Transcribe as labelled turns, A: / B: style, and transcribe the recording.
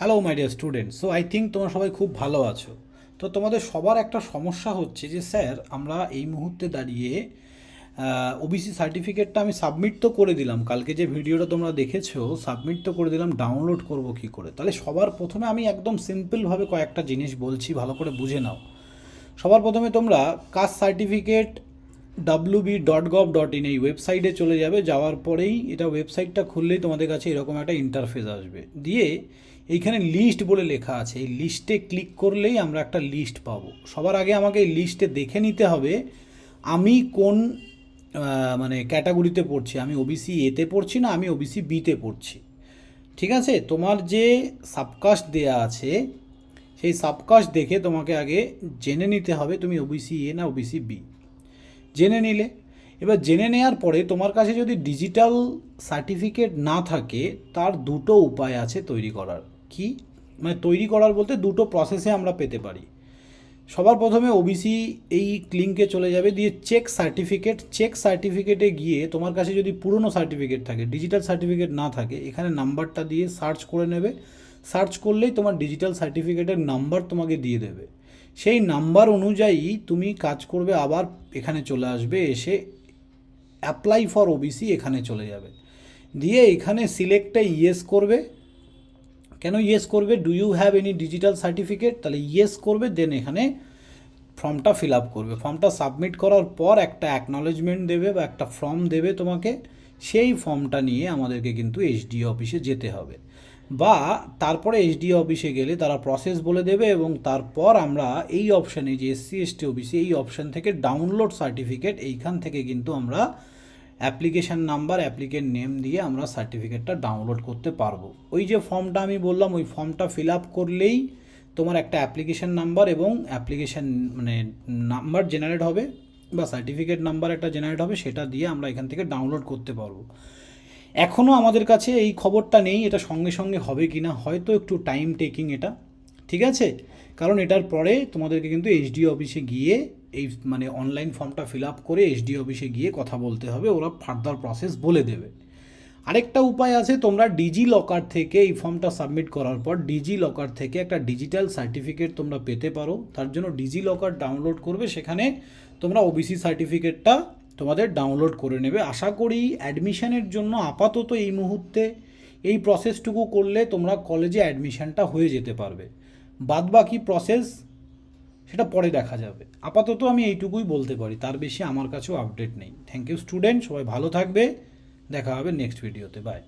A: Hello my dear student so I think তোমরা সবাই খুব ভালো আছো। তো তোমাদের সবার একটা সমস্যা হচ্ছে যে, স্যার, আমরা এই মুহূর্তে দাঁড়িয়ে ওবিসি সার্টিফিকেটটা আমি সাবমিট তো করে দিলাম। কালকে যে ভিডিওটা তোমরা দেখেছ সাবমিট তো করে দিলাম ডাউনলোড করব কি করে? তাহলে সবার প্রথমে আমি একদম সিম্পলভাবে কয়েকটা জিনিস বলছি, ভালো করে বুঝে নাও। সবার প্রথমে তোমরা caste certificate W B dot gov dot in এই ওয়েবসাইটে চলে যাবে। যাওয়ার পরেই এটা ওয়েবসাইটটা খুললেই তোমাদের কাছে এরকম একটা ইন্টারফেস আসবে। দিয়ে এইখানে লিস্ট বলে লেখা আছে। এই লিস্টে ক্লিক করলেই আমরা একটা লিস্ট পাবো। সবার আগে আমাকে এই লিস্টে দেখে নিতে হবে, আমি কোন মানে ক্যাটাগরিতে পড়ছি। আমি ওবিসি এতে পড়ছি না, আমি ওবিসি বিতে পড়ছি। ঠিক আছে? তোমার যে সাবকাস্ট দেয়া আছে, সেই সাবকাস্ট দেখে তোমাকে আগে জেনে নিতে হবে তুমি ওবিসি এ না ওবিসি বি জেনে নিলে। এবার জেনে নেওয়ার পরে তোমার কাছে যদি ডিজিটাল সার্টিফিকেট না থাকে, তার দুটো উপায় আছে তৈরি করার। কি? মানে তৈরি করার বলতে দুটো প্রসেসে আমরা পেতে পারি। সবার প্রথমে ওবিসি এই লিঙ্কে চলে যাবে, দিয়ে চেক সার্টিফিকেট চেক সার্টিফিকেটে গিয়ে তোমার কাছে যদি পুরনো সার্টিফিকেট থাকে ডিজিটাল সার্টিফিকেট না থাকে, এখানে নাম্বারটা দিয়ে সার্চ করে নেবে। সার্চ করলেই তোমার ডিজিটাল সার্টিফিকেটের নাম্বার তোমাকে দিয়ে দেবে। সেই নাম্বার অনুযায়ী তুমি কাজ করবে, আবার এখানে চলে আসবে, এসে অ্যাপ্লাই ফর ওবিসি এখানে চলে যাবে। দিয়ে এখানে সিলেক্টে ইয়েস করবে। কেন ইয়েস করবে? Do you have any digital certificate তাহলে ইয়েস করবে দেন এখানে ফর্মটা ফিল আপ করবে। ফর্মটা সাবমিট করার পর একটা অ্যাকনলেজমেন্ট দেবে বা একটা ফর্ম দেবে তোমাকে। সেই ফর্মটা নিয়ে আমাদেরকে কিন্তু এইচডিও অফিসে যেতে হবে। বা তারপরে এইচডিও অফিসে গেলে তারা প্রসেস বলে দেবে এবং তারপর আমরা এই অপশানে যে এসসি এসটি ওবিসি এই অপশান থেকে ডাউনলোড সার্টিফিকেট এইখান থেকে কিন্তু আমরা অ্যাপ্লিকেশান নাম্বার অ্যাপ্লিকেন্ট নেম দিয়ে আমরা সার্টিফিকেটটা ডাউনলোড করতে পারব। ওই যে ফর্মটা আমি বললাম, ওই ফর্মটা ফিল আপ করলেই তোমার একটা অ্যাপ্লিকেশান নাম্বার এবং অ্যাপ্লিকেশান মানে নাম্বার জেনারেট হবে বা সার্টিফিকেট নাম্বার একটা জেনারেট হবে, সেটা দিয়ে আমরা এখান থেকে ডাউনলোড করতে পারব। এখনও আমাদের কাছে এই খবরটা নেই এটা সঙ্গে সঙ্গে হবে কি না হয়তো একটু টাইম টেকিং এটা, ঠিক আছে? কারণ এটার পরে তোমাদেরকে কিন্তু এইচডি অফিসে গিয়ে এই মানে অনলাইন ফর্মটা ফিল আপ করে এইচডি অফিসে গিয়ে কথা বলতে হবে, ওরা ফার্দার প্রসেস বলে দেবে। আরেকটা উপায় আছে, তোমরা ডিজি লকার থেকে এই ফর্মটা সাবমিট করার পর ডিজি লকার থেকে একটা ডিজিটাল সার্টিফিকেট তোমরা পেতে পারো। তার জন্য ডিজি লকার ডাউনলোড করবে, সেখানে তোমরা ওবিসি সার্টিফিকেটটা তোমাদের ডাউনলোড করে নেবে। আশা করি অ্যাডমিশানের জন্য আপাতত এই মুহূর্তে এই প্রসেসটুকু করলে তোমরা কলেজে অ্যাডমিশানটা হয়ে যেতে পারবে। বাদ বাকি প্রসেস সেটা পরে দেখা যাবে। আপাতত আমি এইটুকুই বলতে পারি, তার বেশি আমার কাছেও আপডেট নেই। থ্যাংক ইউ স্টুডেন্ট সবাই ভালো থাকবে। দেখা হবে নেক্সট ভিডিওতে বাই